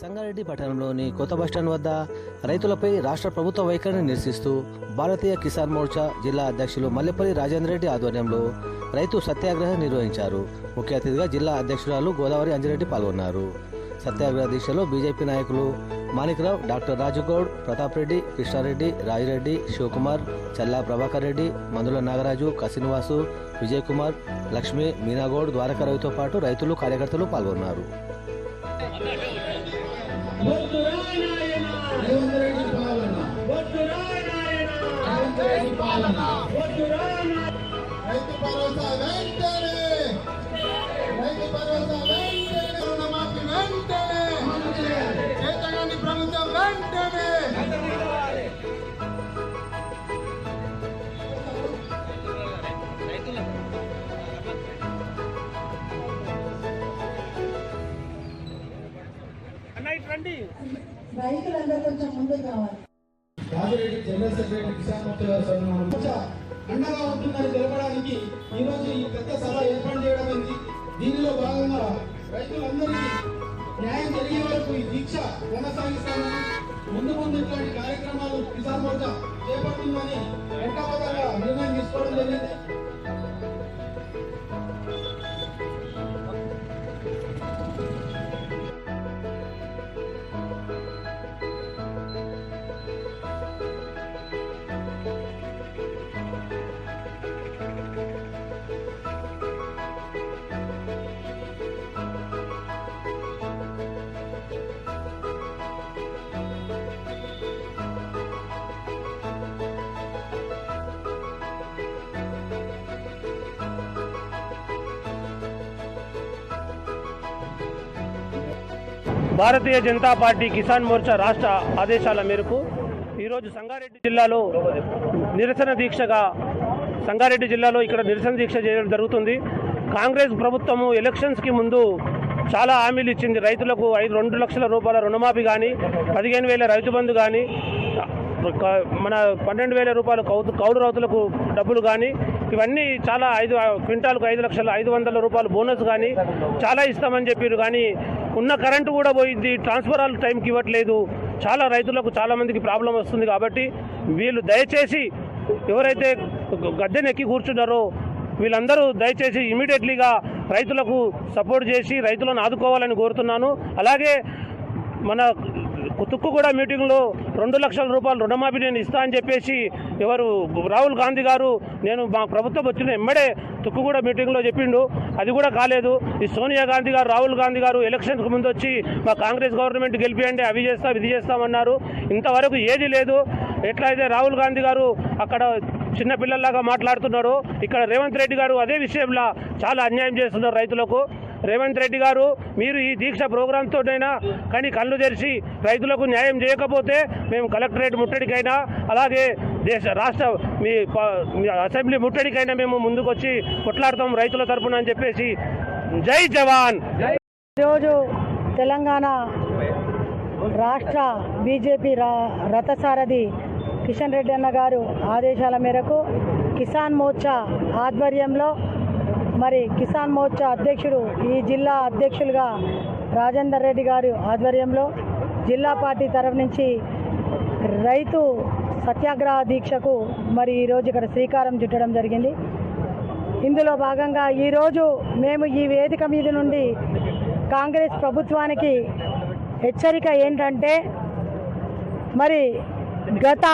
సంగారెడ్డి పట్టణంలోని కొత్త బస్టాండ్ వద్ద రైతులపై రాష్ట్ర ప్రభుత్వ వైఖరిని నిరసిస్తూ భారతీయ కిసాన్ మోర్చా జిల్లా అధ్యక్షులు మల్లెపల్లి రాజేంద్ర రెడ్డి ఆధ్వర్యంలో రైతు సత్యాగ్రహం నిర్వహించారు. ముఖ్య అతిథిగా జిల్లా అధ్యక్షురాలు గోదావరి అంజిరెడ్డి పాల్గొన్నారు. సత్యాగ్రహ దీక్షలో బీజేపీ నాయకులు మాణిక్రావు డాక్టర్ రాజుగౌడ్ ప్రతాప్ రెడ్డి కృష్ణారెడ్డి రాజిరెడ్డి శివకుమార్ చల్లా ప్రభాకర్ రెడ్డి మందుల నాగరాజు కసినివాసు విజయ్ కుమార్ లక్ష్మి మీనాగౌడ్ ద్వారకారావుతో పాటు రైతులు కార్యకర్తలు పాల్గొన్నారు. రైతు భరోసా వెంటనే. రైతు భరోసా రైతులందరూ కొంచెం ముందుకు కావాలి రాజిరెడ్డి జనరల్ సెక్రటరీ సభ అండగా ఉంటుందని తెలపడానికి ఈ రోజు ఈ పెద్ద సభ ఏర్పాటు చేయడం దీనిలో భాగంగా రైతులందరికీ న్యాయం జరిగే వరకు ఈ దీక్ష కొనసాగిస్తామని ముందు ముందు ఇట్లాంటి కార్యక్రమాలు కిసాన్ మోర్చా చేపడుతుందని వెంటబద్ధంగా నిర్ణయం తీసుకోవడం జరిగింది. భారతీయ జనతా పార్టీ కిసాన్ మోర్చా రాష్ట్ర ఆదేశాల మేరకు ఈరోజు సంగారెడ్డి జిల్లాలో నిరసన దీక్షగా సంగారెడ్డి జిల్లాలో ఇక్కడ నిరసన దీక్ష చేయడం జరుగుతుంది. కాంగ్రెస్ ప్రభుత్వము ఎలక్షన్స్కి ముందు చాలా హామీలు ఇచ్చింది. రైతులకు ఐదు రెండు లక్షల రూపాయల రుణమాఫీ కానీ పదిహేను వేల రైతు బంధు కానీ మన పన్నెండు వేల రూపాయలు కౌ కౌలు రైతులకు డబ్బులు కానీ ఇవన్నీ చాలా ఐదు క్వింటాలకు ఐదు లక్షల ఐదు వందల రూపాయలు బోనస్ కానీ చాలా ఇస్తామని చెప్పారు కానీ ఉన్న కరెంటు కూడా పోయింది ట్రాన్స్ఫరాల్ టైంకి ఇవ్వట్లేదు. చాలా రైతులకు చాలామందికి ప్రాబ్లం వస్తుంది కాబట్టి వీళ్ళు దయచేసి ఎవరైతే గద్దెనెక్కి కూర్చున్నారో వీళ్ళందరూ దయచేసి ఇమీడియట్లీగా రైతులకు సపోర్ట్ చేసి రైతులను ఆదుకోవాలని కోరుతున్నాను. అలాగే మన తుక్కుగూడ మీటింగ్లో రెండు లక్షల రూపాయలు రుణమాఫీ నేను ఇస్తా అని చెప్పేసి ఎవరు రాహుల్ గాంధీ గారు నేను మా ప్రభుత్వం వచ్చిన ఎమ్మడే తుక్కుగూడ మీటింగ్లో చెప్పిండు. అది కూడా కాలేదు. ఈ సోనియా గాంధీ గారు రాహుల్ గాంధీ గారు ఎలక్షన్కు ముందు వచ్చి మా కాంగ్రెస్ గవర్నమెంట్ గెలిపియండి అవి చేస్తాం ఇది చేస్తామన్నారు. ఇంతవరకు ఏది లేదు. ఎట్లయితే రాహుల్ గాంధీ గారు అక్కడ చిన్న పిల్లల్లాగా మాట్లాడుతున్నారు ఇక్కడ రేవంత్ రెడ్డి గారు అదే విషయంలో చాలా అన్యాయం చేస్తున్నారు రైతులకు. రేవంత్ రెడ్డి గారు మీరు ఈ దీక్ష ప్రోగ్రాంతోనైనా కానీ కళ్ళు తెరిచి రైతులకు న్యాయం చేయకపోతే మేము కలెక్టరేట్ ముట్టడికైనా అలాగే దేశ రాష్ట్ర మీ మీ అసెంబ్లీ ముట్టడికైనా మేము ముందుకొచ్చి కొట్లాడతాం రైతుల తరఫున అని చెప్పేసి జై జవాన్! ఈరోజు తెలంగాణ రాష్ట్ర బీజేపీ రథసారథి కిషన్ రెడ్డి అన్న గారు ఆదేశాల మేరకు కిసాన్ మోర్చా ఆధ్వర్యంలో మరి కిసాన్ మోర్చా అధ్యక్షుడు ఈ జిల్లా అధ్యక్షులుగా రాజేందర్ రెడ్డి గారు ఆధ్వర్యంలో జిల్లా పార్టీ తరఫు నుంచి రైతు సత్యాగ్రహ దీక్షకు మరి ఈరోజు ఇక్కడ శ్రీకారం చుట్టడం జరిగింది. ఇందులో భాగంగా ఈరోజు మేము ఈ వేదిక మీద నుండి కాంగ్రెస్ ప్రభుత్వానికి హెచ్చరిక ఏంటంటే మరి గత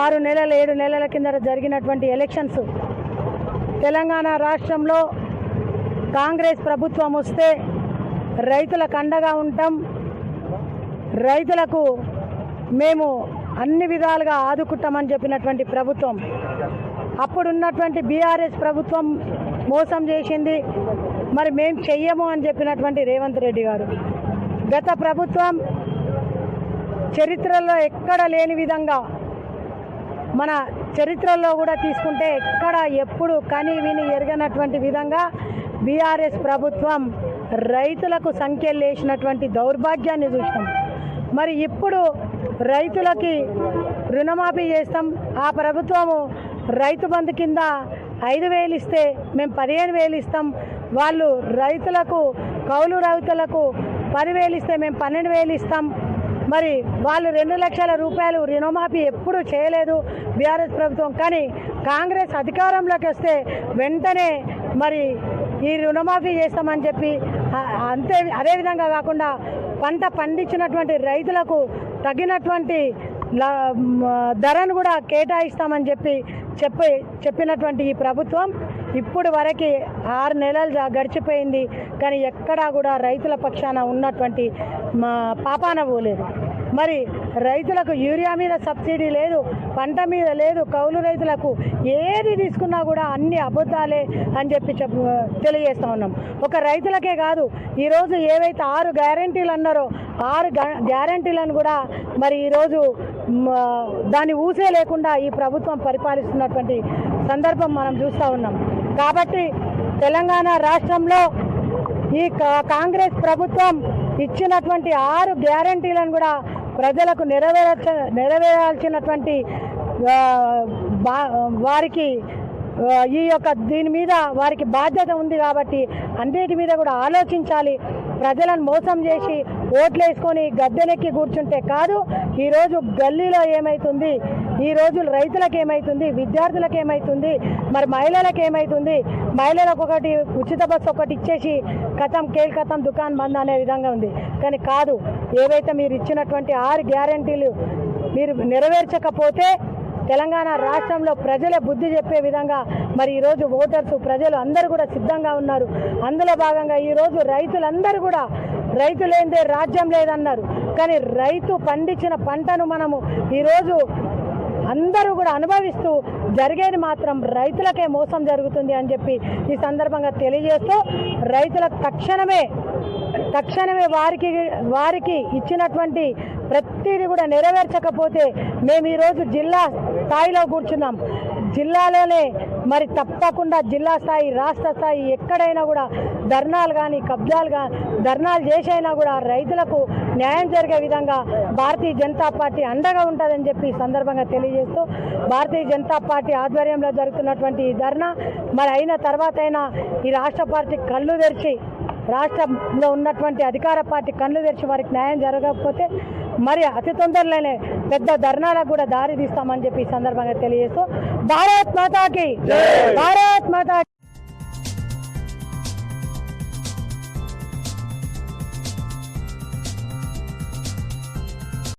ఆరు నెలల ఏడు నెలల కింద జరిగినటువంటి ఎలక్షన్స్ తెలంగాణ రాష్ట్రంలో కాంగ్రెస్ ప్రభుత్వం వస్తే రైతులకు అండగా ఉంటాం. రైతులకు మేము అన్ని విధాలుగా ఆదుకుంటామని చెప్పినటువంటి ప్రభుత్వం. అప్పుడున్నటువంటి బీఆర్ఎస్ ప్రభుత్వం మోసం చేసింది. మరి మేము చెయ్యము అని చెప్పినటువంటి రేవంత్ రెడ్డి గారు. గత ప్రభుత్వం చరిత్రలో ఎక్కడ లేని విధంగా మన చరిత్రలో కూడా తీసుకుంటే ఎక్కడ ఎప్పుడు కని విని ఎరగనటువంటి విధంగా బీఆర్ఎస్ ప్రభుత్వం రైతులకు సంఖ్యలు వేసినటువంటి దౌర్భాగ్యాన్ని చూసినాం. మరి ఇప్పుడు రైతులకి రుణమాఫీ చేస్తాం. ఆ ప్రభుత్వము రైతు బంధు కింద ఐదు వేలు ఇస్తే మేము పదిహేను వేలు ఇస్తాం. వాళ్ళు రైతులకు కౌలు రైతులకు పదివేలు ఇస్తే మేము పన్నెండు వేలు ఇస్తాం. మరి వాళ్ళు రెండు లక్షల రూపాయలు రుణమాఫీ ఎప్పుడు చేయలేదు బీఆర్ఎస్ ప్రభుత్వం. కానీ కాంగ్రెస్ అధికారంలోకి వస్తే వెంటనే మరి ఈ రుణమాఫీ చేస్తామని చెప్పి అంతే అదేవిధంగా కాకుండా పంట పండించినటువంటి రైతులకు తగినటువంటి ధరను కూడా కేటాయిస్తామని చెప్పి చెప్పి చెప్పినటువంటి ఈ ప్రభుత్వం ఇప్పుడు వరకు ఆరు నెలలు గడిచిపోయింది. కానీ ఎక్కడా కూడా రైతుల పక్షాన ఉన్నటువంటి మా పాపాన పోలేదు. మరి రైతులకు యూరియా మీద సబ్సిడీ లేదు పంట మీద లేదు కౌలు రైతులకు ఏది తీసుకున్నా కూడా అన్ని అబద్ధాలే అని చెప్పి చెప్పు తెలియజేస్తూ ఉన్నాం. ఒక రైతులకే కాదు ఈరోజు ఏవైతే ఆరు గ్యారంటీలు అన్నారో ఆరు గ్యారంటీలను కూడా మరి ఈరోజు దాన్ని ఊసే లేకుండా ఈ ప్రభుత్వం పరిపాలిస్తున్నటువంటి సందర్భం మనం చూస్తూ ఉన్నాం. కాబట్టి తెలంగాణ రాష్ట్రంలో ఈ కా- కాంగ్రెస్ ప్రభుత్వం ఇచ్చినటువంటి ఆరు గ్యారంటీలను కూడా ప్రజలకు నెరవేర నెరవేరాల్సినటువంటి బా- వారికి ఈ యొక్క దీని మీద వారికి బాధ్యత ఉంది కాబట్టి అన్నిటి మీద కూడా ఆలోచించాలి. ప్రజలను మోసం చేసి ఓట్లు వేసుకొని గద్దెనెక్కి కూర్చుంటే కాదు ఈరోజు గల్లీలో ఏమవుతుంది ఈ రోజు రైతులకు ఏమవుతుంది విద్యార్థులకు ఏమవుతుంది మరి మహిళలకు ఏమవుతుంది మహిళలకు ఒకటి ఉచిత బస్సు ఒకటి ఇచ్చేసి కథం కేల్ కథం దుకాన్ బంద్ అనే విధంగా ఉంది. కానీ కాదు ఏవైతే మీరు ఇచ్చినటువంటి ఆరు గ్యారంటీలు మీరు నెరవేర్చకపోతే తెలంగాణ రాష్ట్రంలో ప్రజలే బుద్ధి చెప్పే విధంగా మరి ఈరోజు ఓటర్స్ ప్రజలు అందరూ కూడా సిద్ధంగా ఉన్నారు. అందులో భాగంగా ఈరోజు రైతులందరూ కూడా రైతు లేనిదే రాజ్యం లేదన్నారు. కానీ రైతు పండించిన పంటను మనము ఈరోజు అందరూ కూడా అనుభవిస్తూ జరిగేది మాత్రం రైతులకే మోసం జరుగుతుంది అని చెప్పి ఈ సందర్భంగా తెలియజేస్తూ రైతులకు తక్షణమే తక్షణమే వారికి వారికి ఇచ్చినటువంటి ప్రతిదీ కూడా నెరవేర్చకపోతే మేము ఈరోజు జిల్లా స్థాయిలో కూర్చున్నాం. జిల్లాలోనే మరి తప్పకుండా జిల్లా స్థాయి రాష్ట్ర స్థాయి ఎక్కడైనా కూడా ధర్నాలు కానీ కబ్జాలు కానీ ధర్నాలు చేసైనా కూడా రైతులకు న్యాయం జరిగే విధంగా భారతీయ జనతా పార్టీ అండగా ఉంటుందని చెప్పి సందర్భంగా తెలియజేస్తూ భారతీయ జనతా పార్టీ ఆధ్వర్యంలో జరుగుతున్నటువంటి ఈ ధర్నా మరి అయిన తర్వాత అయినా ఈ రాష్ట్ర పార్టీ కళ్ళు తెరిచి రాష్ట్రంలో ఉన్నటువంటి అధికార పార్టీ కళ్ళు తెరిచి వారికి న్యాయం జరగకపోతే మరి అతి తొందరలోనే పెద్ద ధర్నాలకు కూడా దారి తీస్తామని చెప్పి ఈ సందర్భంగా తెలియజేస్తూ భారత్ మాతాకి. భారత్ మాతా